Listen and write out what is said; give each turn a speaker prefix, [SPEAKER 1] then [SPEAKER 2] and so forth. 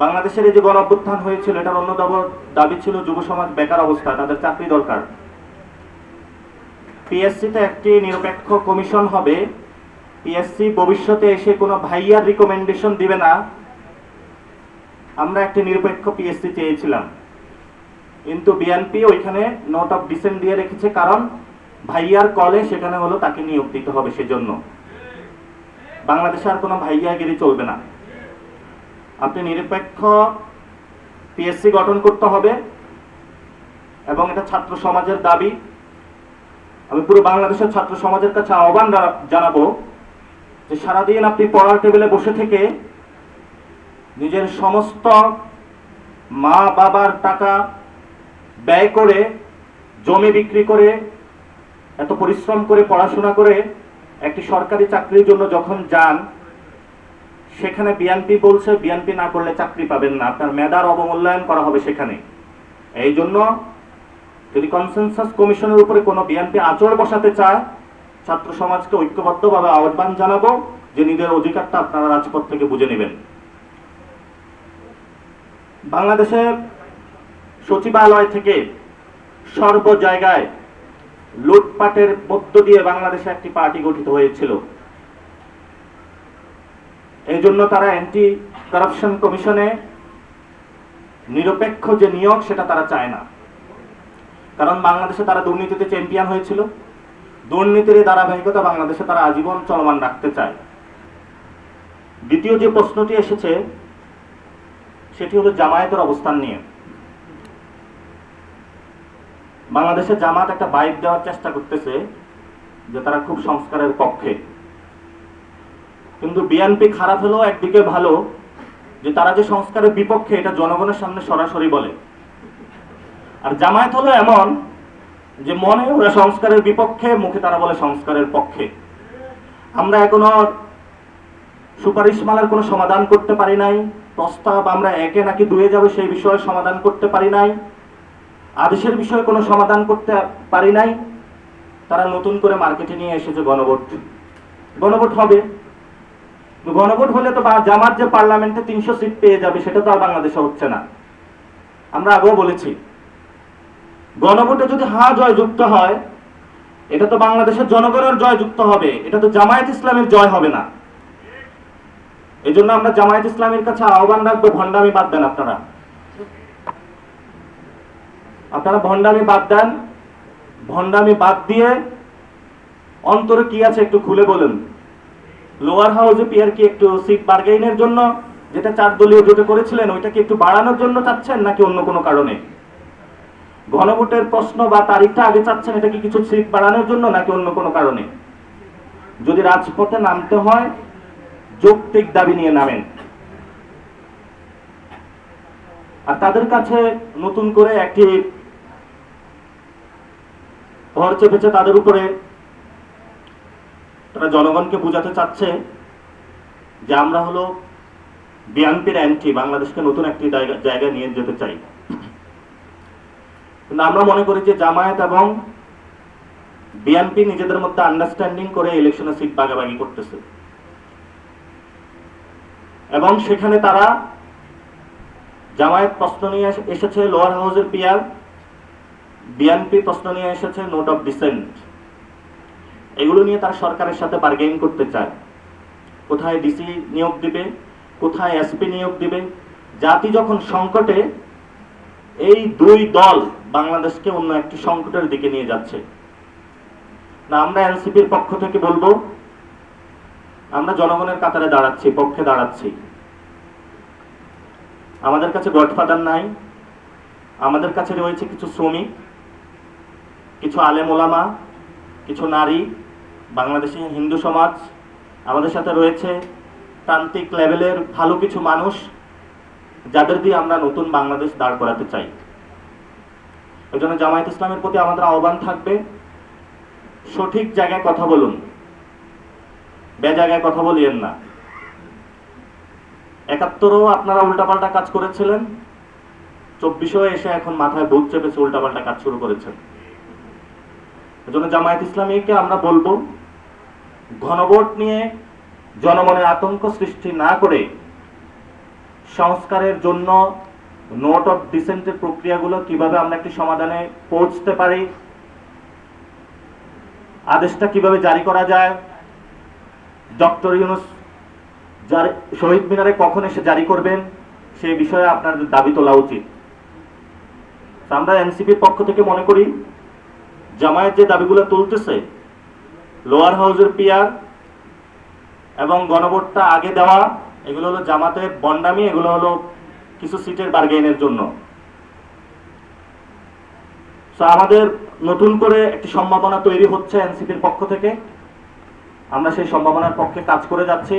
[SPEAKER 1] বাংলাদেশের এই যে গণ অভ্যুত্থান হয়েছিল, এটার অন্য দাবি ছিল যুব সমাজ বেকার অবস্থা, তাদের চাকরি দরকার। পিএসসিতে একটি নিরপেক্ষ কমিশন হবে। পিএসসি ভবিষ্যতে এসে কোনো ভাইয়ার রিকমেন্ডেশন দিবে না। আমরা একটি নিরপেক্ষ পিএসসি চেয়েছিলাম। কিন্তু বিএনপি ওইখানে নোট অফ ডিসেন্ট দিয়ে রেখেছে, কারণ ভাইয়ার কলে সেখানে হলো তাকে নিয়োগ দিতে হবে সেজন্য। বাংলাদেশে আর কোনো ভাইয়াগিরি চলবে না। আপনি নিরপেক্ষ পিএসসি গঠন করতে হবে এবং এটা ছাত্র সমাজের দাবি। আমি পুরো বাংলাদেশের ছাত্র সমাজের কাছে আহ্বান জানা- জানাব যে সারাদিন আপনি পড়ার টেবিলে বসে থেকে নিজের সমস্ত মা বাবার টাকা ব্যয় করে, জমি বিক্রি করে, এত পরিশ্রম করে, পড়াশোনা করে একটি সরকারি চাকরির জন্য যখন যান সেখানে বিএনপি বলছে বিএনপি না করলে চাকরি পাবেন না। আপনার মেধার অবমূল্যায়ন করা হবে সেখানে। এই জন্য যদি কনসেনসাস কমিশনের উপরে কোনো বিএনপি আচর বসাতে চায়, ছাত্র সমাজকে ঐক্যবদ্ধভাবে আহ্বান জানাব যে নিজের অধিকারটা আপনারা রাজপথ থেকে বুঝে নেবেন। বাংলাদেশের সচিবালয় থেকে সর্ব জায়গায় লুটপাটের মধ্য দিয়ে বাংলাদেশে একটি পার্টি গঠিত হয়েছিল। এই জন্য তারা অ্যান্টি কারাপশন কমিশনে নিরপেক্ষ যে নিয়োগ, সেটা তারা চায় না। কারণ বাংলাদেশে তারা দুর্নীতিতে চ্যাম্পিয়ন হয়েছিল। দুর্নীতির ধারাবাহিকতা বাংলাদেশে তারা আজীবন চলমান রাখতে চায়। দ্বিতীয় যে প্রশ্নটি এসেছে, সেটি হলো জামায়াতের অবস্থান নিয়ে। বাংলাদেশে জামাত একটা বাইক দেওয়ার চেষ্টা করতেছে যে তারা খুব সংস্কারের পক্ষে। কিন্তু বিএনপি খারাপ হলেও একদিকে ভালো, যে তারা যে সংস্কারের বিপক্ষে এটা জনগণের সামনে সরাসরি বলে। আর জামায়াত হলো এমন যে মনে ওরা সংস্কারের বিপক্ষে, মুখে তারা বলে সংস্কারের পক্ষে। আমরা এখনও সুপারিশমালার কোনো সমাধান করতে পারি নাই, প্রস্তাব আমরা একে নাকি দুয়ে যাবে সেই বিষয়ে সমাধান করতে পারি নাই, আদেশের বিষয়ে কোনো সমাধান করতে পারি নাই, তারা নতুন করে মার্কেটে নিয়ে এসেছে গণভোট। গণভোট হবে। গণভোট হলে তো জামাত যে পার্লামেন্টে তিনশো সিট পেয়ে যাবে, সেটা তো আর বাংলাদেশে হচ্ছে না। আমরা আগেও বলেছি, গণভোটে যদি হা জয় যুক্ত হয়, এটা তো বাংলাদেশের জনগণের জয় যুক্ত হবে, এটা তো জামায়াত ইসলামের জয় হবে না। এই জন্য আমরা জামায়াত ইসলামের কাছে আহ্বান রাখব, ভণ্ডামি বাদ দেন আপনারা। আপনারা ভণ্ডামি বাদ দেন, ভণ্ডামি বাদ দিয়ে অন্তরে কি আছে একটু খুলে বলুন। লোয়ার হাউসে পিয়ার কি একটু সিট বার্গেইনের জন্য, যেটা চার দলীয় জোটে করেছিলেন ওইটা কি একটু বাড়ানোর জন্য চাচ্ছেন নাকি অন্য কোনো কারণে? গণভোটের প্রশ্ন বা তারিখটা আগে চাচ্ছেন এটা কি কিছু সিট বাড়ানোর জন্য নাকি অন্য কোনো কারণে? যদি রাজপথে নামতে হয়, যৌক্তিক দাবি নিয়ে নামেন। আর তাদের কাছে নতুন করে একটি ভর চেপেছে তাদের উপরে জনগণকে বোঝাতে চাচ্ছে যে আমরা হলো বিএনপির অ্যান্টি বাংলাদেশকে নতুন একটি জায়গা- জায়গায় নিয়ে যেতে চাই। কিন্তু আমরা মনে করি যে জামায়াত এবং বিএনপি নিজেদের মধ্যে আন্ডারস্ট্যান্ডিং করে ইলেকশনে সিট ভাগাভাগি করতেছে। এবং সেখানে তারা জামায়াত প্রশ্ন নিয়ে এসেছে লোয়ার হাউসের পিয়ার বিএনপি প্রশ্ন নিয়ে এসেছে নোট অফ ডিসেন্ট এগুলো নিয়ে তারা সরকারের সাথে বার্গেইন করতে চায়। কোথায় ডিসি নিয়োগ দিবে, কোথায় এসপি নিয়োগ দিবে? জাতি যখন সংকটে, এই দুই দল বাংলাদেশকে অন্য একটি সংকটের দিকে নিয়ে যাচ্ছে। না, আমরা এনসিপির পক্ষ থেকে বলব, আমরা জনগণের কাতারে দাঁড়াচ্ছি, পক্ষে দাঁড়াচ্ছি। আমাদের কাছে গডফাদার নাই, আমাদের কাছে রয়েছে কিছু শ্রমিক, কিছু আলেম ওলামা কিছু নারী, বাংলাদেশি হিন্দু সমাজ, আমাদের সাথে রয়েছে প্রান্তিক লেভেলের ভালো কিছু মানুষ, যাদের দিয়ে আমরা নতুন বাংলাদেশ দাঁড় করাতে চাই। ওই জন্য জামায়াত ইসলামের প্রতি আমাদের আহ্বান থাকবে, সঠিক জায়গায় কথা বলুন বে জায়গায় কথা বলিয়েন না। একাত্তরও আপনারা উল্টাপাল্টা কাজ করেছিলেন, চব্বিশেও এসে এখন মাথায় ভূত চেপেছে উল্টাপাল্টা কাজ শুরু করেছেন। এজন্য জামায়াত ইসলামীকে আমরা বলব, ঘনভোট নিয়ে জনমনে আতঙ্ক সৃষ্টি না করে সংস্কারের জন্য নোট অফ ডিসেন্টের প্রক্রিয়াগুলো কীভাবে আমরা একটি সমাধানে পৌঁছতে পারি, আদেশটা কীভাবে জারি করা যায়, ডক্টর ইউনুস জারি শহীদ মিনারে কখন এসে জারি করবেন, সেই বিষয়ে আপনার দাবি তোলা উচিত। আমরা এনসিপির পক্ষ থেকে মনে করি জামায়াত যে দাবিগুলো তুলতেছে, লোয়ার হাউজের পিয়ার এবং গণভোটটা আগে দেওয়া, এগুলো হলো জামাতের বন্ডামি, এগুলো হলো কিছু সিটের বার্গেনের জন্য। তো আমাদের নতুন করে একটি সম্ভাবনা তৈরি হচ্ছে এনসিপির পক্ষ থেকে। আমরা সেই সম্ভাবনার পক্ষে কাজ করে যাচ্ছি।